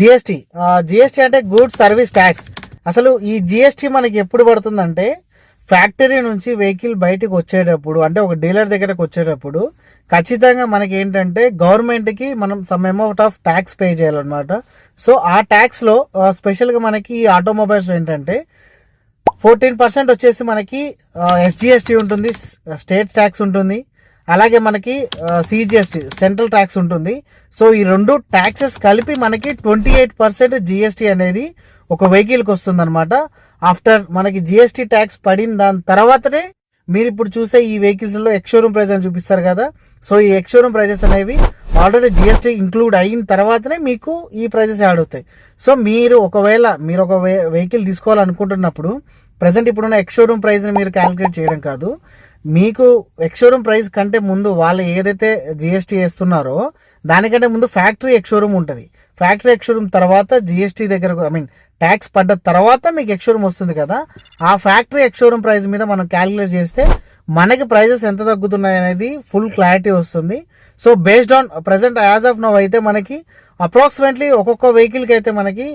GST. GST అంటే goods service tax. అసలు ఈ జిఎస్టీ మనకి ఎప్పుడు పడుతుందంటే ఫ్యాక్టరీ నుంచి వెహికల్ బయటకు వచ్చేటప్పుడు అంటే ఒక డీలర్ దగ్గరకు వచ్చేటప్పుడు ఖచ్చితంగా మనకి ఏంటంటే గవర్నమెంట్కి మనం some amount of tax pay చేయాలన్నమాట. సో ఆ ట్యాక్స్లో స్పెషల్గా మనకి ఈ ఆటోమొబైల్స్ ఏంటంటే ఫోర్టీన్ పర్సెంట్ వచ్చేసి మనకి ఎస్జిఎస్టీ ఉంటుంది స్టేట్ ట్యాక్స్ ఉంటుంది. అలాగే మనకి సిజిఎస్టీ సెంట్రల్ ట్యాక్స్ ఉంటుంది. సో ఈ రెండు ట్యాక్సెస్ కలిపి మనకి ట్వంటీ ఎయిట్ పర్సెంట్ జిఎస్టీ అనేది ఒక వెహికల్కి వస్తుంది అనమాట ఆఫ్టర్ మనకి జిఎస్టీ ట్యాక్స్ పడిన దాని తర్వాతనే మీరు ఇప్పుడు చూసే ఈ వెహికల్స్లో ఎక్స్షోరూమ్ ప్రైస్ అని చూపిస్తారు కదా. సో ఈ ఎక్స్షోరూమ్ ప్రైజెస్ అనేవి ఆల్రెడీ జిఎస్టీ ఇంక్లూడ్ అయిన తర్వాతనే మీకు ఈ ప్రైజెస్ యాడ్ అవుతాయి. సో మీరు ఒకవేళ మీరు ఒక వెహికల్ తీసుకోవాలనుకుంటున్నప్పుడు ప్రజెంట్ ఇప్పుడున్న ఎక్స్షోరూమ్ ప్రైస్ని మీరు క్యాలిక్యులేట్ చేయడం కాదు. మీకు ఎక్స్షోరూమ్ ప్రైస్ కంటే ముందు వాళ్ళు ఏదైతే జిఎస్టీ వేస్తున్నారో దానికంటే ముందు ఫ్యాక్టరీ ఎక్స్షోరూమ్ ఉంటుంది. ఫ్యాక్టరీ ఎక్స్షోరూమ్ తర్వాత జిఎస్టీ దగ్గర ఐ మీన్ ట్యాక్స్ పడ్డ తర్వాత మీకు ఎక్స్షోరూమ్ వస్తుంది కదా. ఆ ఫ్యాక్టరీ ఎక్స్షోరూమ్ ప్రైస్ మీద మనం క్యాలిక్యులేట్ చేస్తే మనకి ప్రైజెస్ ఎంత తగ్గుతున్నాయి అనేది ఫుల్ క్లారిటీ వస్తుంది. So based on present as of now అయితే మనకి అప్రాక్సిమేట్లీ ఒక్కొక్క వెహికల్కి అయితే మనకి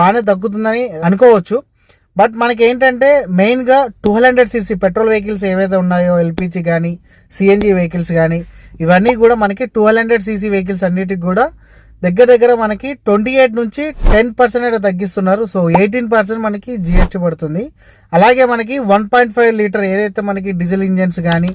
బాగానే తగ్గుతుందని అనుకోవచ్చు. బట్ మనకి ఏంటంటే మెయిన్గా two hundred CC petrol vehicles ఏవైతే ఉన్నాయో ఎల్పిజి కానీ సిఎన్జి వెహికల్స్ కానీ ఇవన్నీ కూడా మనకి టూ హండ్రెడ్ సీసీ వెహికల్స్ అన్నిటికి కూడా దగ్గర దగ్గర మనకి ట్వంటీ ఎయిట్ నుంచి టెన్ పర్సెంట్ అయితే తగ్గిస్తున్నారు. సో ఎయిటీన్ పర్సెంట్ మనకి జిఎస్టీ పడుతుంది. అలాగే మనకి వన్ పాయింట్ ఫైవ్ లీటర్ ఏదైతే మనకి డీజిల్ ఇంజన్స్ కానీ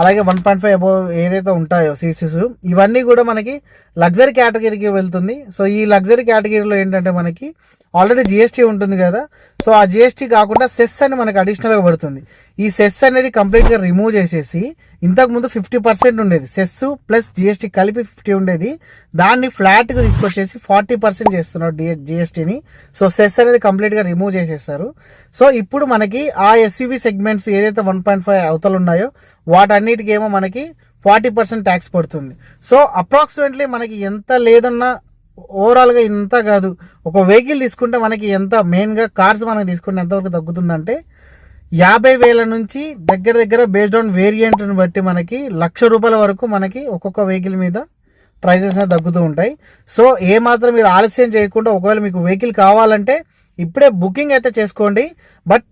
అలాగే వన్ పాయింట్ ఫైవ్ అబోవ్ ఏదైతే ఉంటాయో సీసీస్ ఇవన్నీ కూడా మనకి లగ్జరీ కేటగిరీకి వెళ్తుంది. సో ఈ లగ్జరీ కేటగిరీలో ఏంటంటే మనకి ఆల్రెడీ జిఎస్టీ ఉంటుంది కదా. సో ఆ జిఎస్టీ కాకుండా సెస్ అని మనకి అడిషనల్గా పడుతుంది. ఈ సెస్ అనేది కంప్లీట్గా రిమూవ్ చేసేసి ఇంతకు ముందు ఫిఫ్టీ పర్సెంట్ ఉండేది. సెస్ ప్లస్ జిఎస్టీ కలిపి ఫిఫ్టీ ఉండేది. దాన్ని ఫ్లాట్గా తీసుకొచ్చేసి ఫార్టీ పర్సెంట్ చేస్తున్నారు జిఎస్టీని. సో సెస్ అనేది కంప్లీట్గా రిమూవ్ చేసేస్తారు. సో ఇప్పుడు మనకి ఆ ఎస్యూవి సెగ్మెంట్స్ ఏదైతే వన్ పాయింట్ ఫైవ్ అవతలు ఉన్నాయో వాటన్నిటికి ఏమో మనకి ఫార్టీ పర్సెంట్ ట్యాక్స్ పడుతుంది. సో అప్రాక్సిమేట్లీ మనకి ఎంత లేదన్నా ఓవరాల్గా ఇంత కాదు. ఒక వెహికల్ తీసుకుంటే మనకి ఎంత మెయిన్గా కార్స్ మనకి తీసుకుంటే ఎంతవరకు తగ్గుతుందంటే యాభై వేల నుంచి దగ్గర దగ్గర బేస్డ్ ఆన్ వేరియంట్ని బట్టి మనకి లక్ష రూపాయల వరకు మనకి ఒక్కొక్క వెహికల్ మీద ప్రైజెస్ అనేది తగ్గుతూ ఉంటాయి. సో ఏ మాత్రం మీరు ఆలస్యం చేయకుండా ఒకవేళ మీకు వెహికల్ కావాలంటే ఇప్పుడే బుకింగ్ అయితే చేసుకోండి. But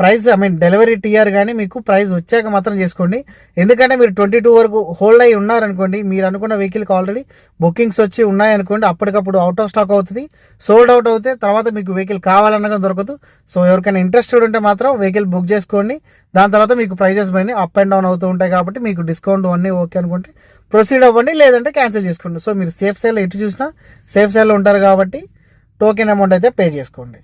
price I mean delivery TR కానీ మీకు ప్రైస్ వచ్చాక మాత్రం చేసుకోండి. ఎందుకంటే మీరు ట్వంటీ టూ వరకు హోల్డ్ అయి ఉన్నారనుకోండి మీరు అనుకున్న వెహికల్కి ఆల్రెడీ బుకింగ్స్ వచ్చి ఉన్నాయనుకోండి అప్పటికప్పుడు అవుట్ ఆఫ్ స్టాక్ అవుతుంది. సోల్డ్ అవుట్ అవుతే తర్వాత మీకు వెహికల్ కావాలన్నా దొరకదు. సో ఎవరికైనా ఇంట్రెస్టెడ్ ఉంటే మాత్రం వెహికల్ బుక్ చేసుకోండి. దాని తర్వాత మీకు ప్రైజెస్ పైన అప్ అండ్ డౌన్ అవుతూ ఉంటాయి కాబట్టి మీకు డిస్కౌంట్ అన్నీ ఓకే అనుకుంటే ప్రొసీడ్ అవ్వండి లేదంటే క్యాన్సిల్ చేసుకోండి. సో మీరు సేఫ్ సైడ్లో ఎటు చూసినా సేఫ్ సైడ్లో ఉంటారు కాబట్టి టోకెన్ అమౌంట్ అయితే పే చేసుకోండి.